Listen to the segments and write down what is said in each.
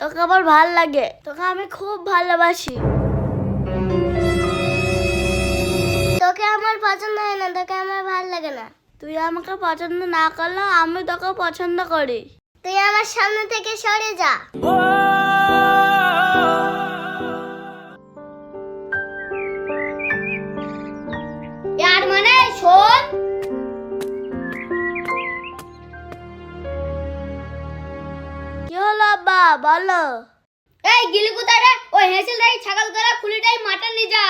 তোকে আমার ভালো লাগে। তোকে আমি খুব ভালোবাসি। তোকে আমার পছন্দ হয় না, তোকে আমার ভালো লাগে না। তুই আমাকে পছন্দ না করলেও আমি তোকে পছন্দ করি। তুই আমার সামনে থেকে সরে যা। আব্বা বলো। এই গিলি কোথায় রে? ওই হেসেল রাই ছাগল করা খুলিটাই মাটন নিয়ে যা।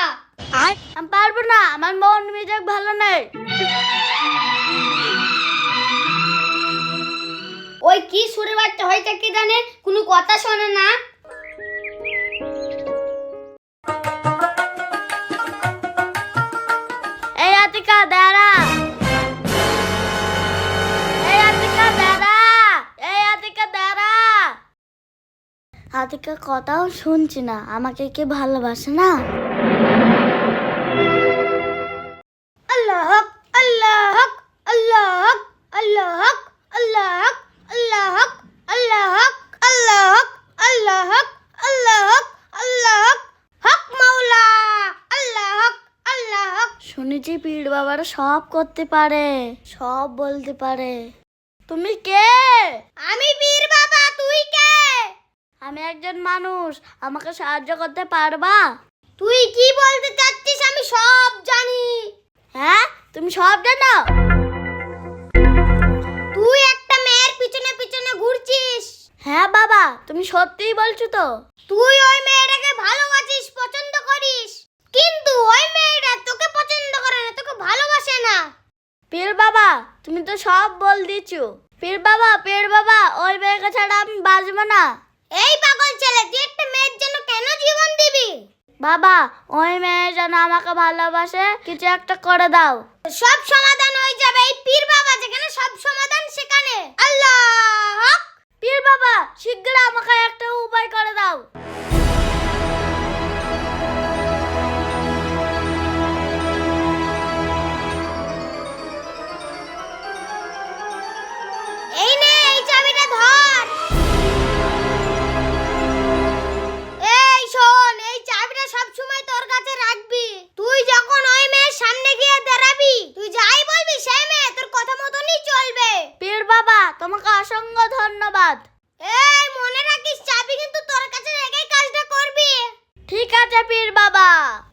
আমি পারব না আমার মন মেজাজ ভালো নেই। ওই কি সুরে বাচ্চা হয়েছে কি জানে কোনো কথা শোনে না। এই আতিকা দাঁড়া। আতিকা কথাও শুনছি না আমাকে কে ভালোবাসে না আল্লাহ আল্লাহ আল্লাহ আল্লাহ আল্লাহ আল্লাহ আল্লাহ আল্লাহ আল্লাহ আল্লাহ আল্লাহ হক হক মাওলা আল্লাহ আল্লাহ শুনেছি পীর বাবারা সব করতে পারে সব বলতে পারে তুমি কে আমি বীর বাবা তুই কে আমি একজন মানুষ, আমাকে সাহায্য করতে পারবা? তুই কি বলতে চাচ্ছিস আমি সব জানি। হ্যাঁ? তুমি সব জানো? তুই একটা মেয়ের পিছনে পিছনে ঘুরছিস। হ্যাঁ বাবা, তুমি সত্যিই বলছো তো। তুই ওই মেয়েটাকে ভালোবাসিস, পছন্দ করিস। কিন্তু ওই মেয়েটা তোকে পছন্দ করে না, তোকে ভালোবাসে না। পীর বাবা, তুমি তো সব বল দিছো পীর বাবা পীর বাবা, ওই মেয়েকে ছাড়া আমি বাঁচবো না। এই পাগল ছেলে, তুই একটা মেয়ের জন্য কেন জীবন দিবি? বাবা, ওই মেয়ে যেন আমাকে ভালোবাসে, কিছু একটা করে দাও। সব সমাধান হয়ে যাবে, এই পীর বাবা যেখানে ধন্যবাদ। এই মনে রাখিস চাবি কিন্তু তোর কাছে রেখেই কাজটা করবি। ঠিক আছে পীর বাবা।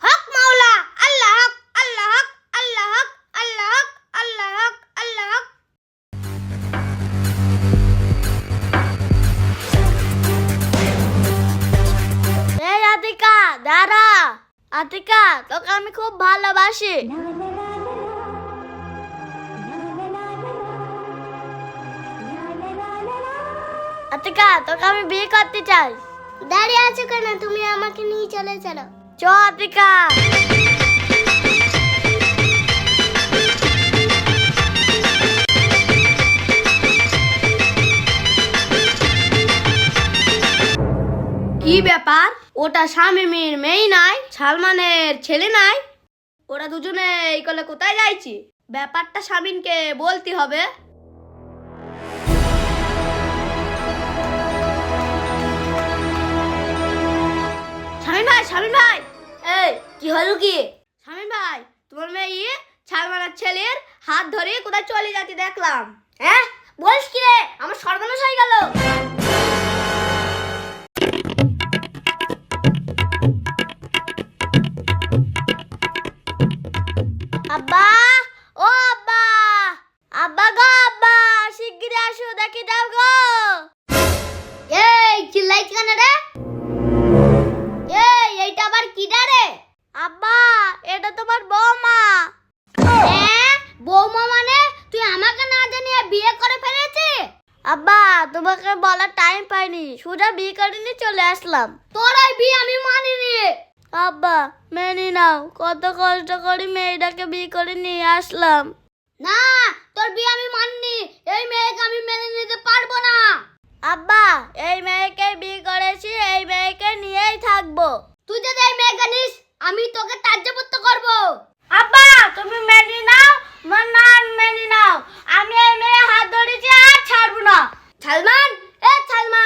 হক মাওলা। আল্লাহ হক আল্লাহ হক আল্লাহ হক আল্লাহ হক আল্লাহ হক আল্লাহ হক। এই আতিকা দাঁড়া। আতিকা তোকে আমি খুব ভালোবাসি। আতিকা তোকে আমি বিয়ে করতে চাই। দাঁড়িয়ে আছো কেন? তুমি আমাকে নিয়ে চলে চলো। চ আতিকা কি ব্যাপার? ওটা স্বামী মেয়ের মেয়ে নাই সালমানের ছেলে নাই? ওরা দুজনে এই কলে কোথায় যাইছি? ব্যাপারটা স্বামীনকে বলতে হবে। হলো কি? স্বামীন ভাই, তোমার মেয়ে সালমানের ছেলের হাত ধরে কোথায় চলে যাচ্ছে দেখলাম। হ্যাঁ? বলিস কি রে? আমার সর্বনাশ হয়ে গেল। আব্বা, ও আব্বা আব্বা গো আব্বা, শিগগিরই আসো, দেখি দাও গো। এই চিল্লাইছ কেন রে? এই, এইটা আবার কিডা রে? আব্বা, এটা তোমার বৌমা। হ্যাঁ বৌমা মানে তুই আমাকে না জানিয়ে বিয়ে করে ফেলেছে? আব্বা, তোমাকে বলার টাইম পাইনি। সোজা বিয়ে করে নিয়ে চলে আসলাম। তোর ওই বিয়ে আমি মানিনি। আব্বা, মেনে নাও, কত কষ্ট করে মেয়েটাকে বিয়ে করে নিয়ে আসলাম। না, তোর বিয়ে আমি মাননি। এই মেয়েকে আমি মেনে নিতে পারব না। আব্বা, এই মেয়েকে বিয়ে করেছি, এই মেয়েকে নিয়েই থাকব। তুই যদি এই মেয়েকে নিস আমি তোকে তাজ্যপুত্র করব। আব্বা তুমি মেনে নাও না মেনে নাও। আমি এই মেয়ে হাত ধরেছি আর ছাড়বো না। সালমান এ সালমান।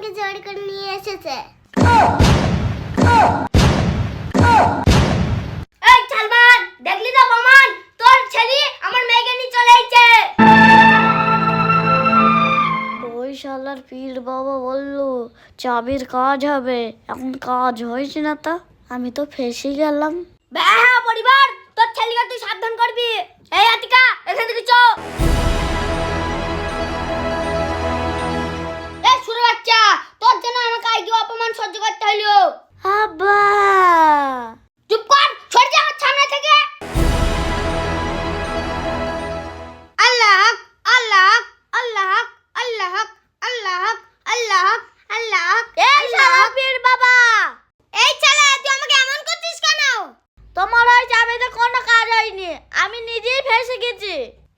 আমাকে জোর করে নিয়ে এসেছে। এই সালমান দেখলি তো প্রমাণ? তোর ছেলে আমার মেয়েকে নিয়ে চলে যাচ্ছে ওই শালার পীর বাবা বলল চাবির কাজ হবে। এখন কাজ হয়েছে না তা? আমি তো ফেসে গেলাম। হ্যাঁ পরিবার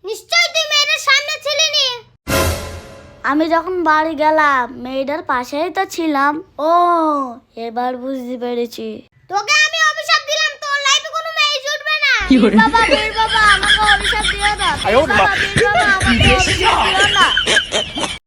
নিশ্চয়ই তুই মেয়েটার সামনে আমি যখন বাড়ি গেলাম মেয়েটার পাশেই তো ছিলাম। ও এবার বুঝতে পেরেছি। তোকে আমি অভিশাপ দিলাম তোর লাইফে কোনো মেয়ে জুটবে না। বাবা বীর বাবা আমাকে অভিশাপ দিও না। বাবা বীর বাবা আমাকে অভিশাপ দিও না।